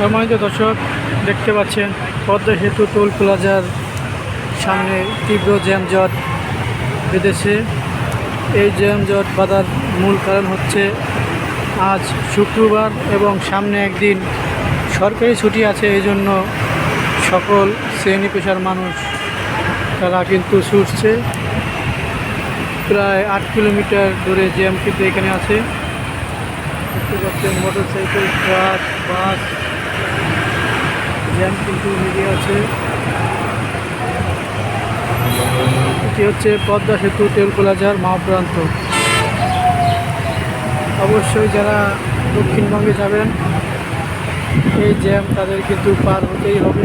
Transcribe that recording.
সম্মানিত দর্শক, দেখতে পাচ্ছেন পদ্মা সেতু টোল প্লাজার সামনে তীব্র জ্যামজট বেঁধেছে। এই জ্যামজট বাঁধার মূল কারণ হচ্ছে আজ শুক্রবার এবং সামনে একদিন সরকারি ছুটি আছে, এই জন্য সকল শ্রেণি পেশার মানুষ তারা কিন্তু ছুটছে। প্রায় আট কিলোমিটার দূরে জ্যাম কিন্তু এখানে আছে। দেখতে পাচ্ছেন motor cycle truck, bus jam কিন্তু লেগে আছে। এটি হচ্ছে পদ্মা সেতু টেল প্লাজার মহাপ্রান্ত অবশ্যই যারা দক্ষিণবঙ্গে যাবেন, এই জ্যাম তাদের কিন্তু পার হতেই হবে।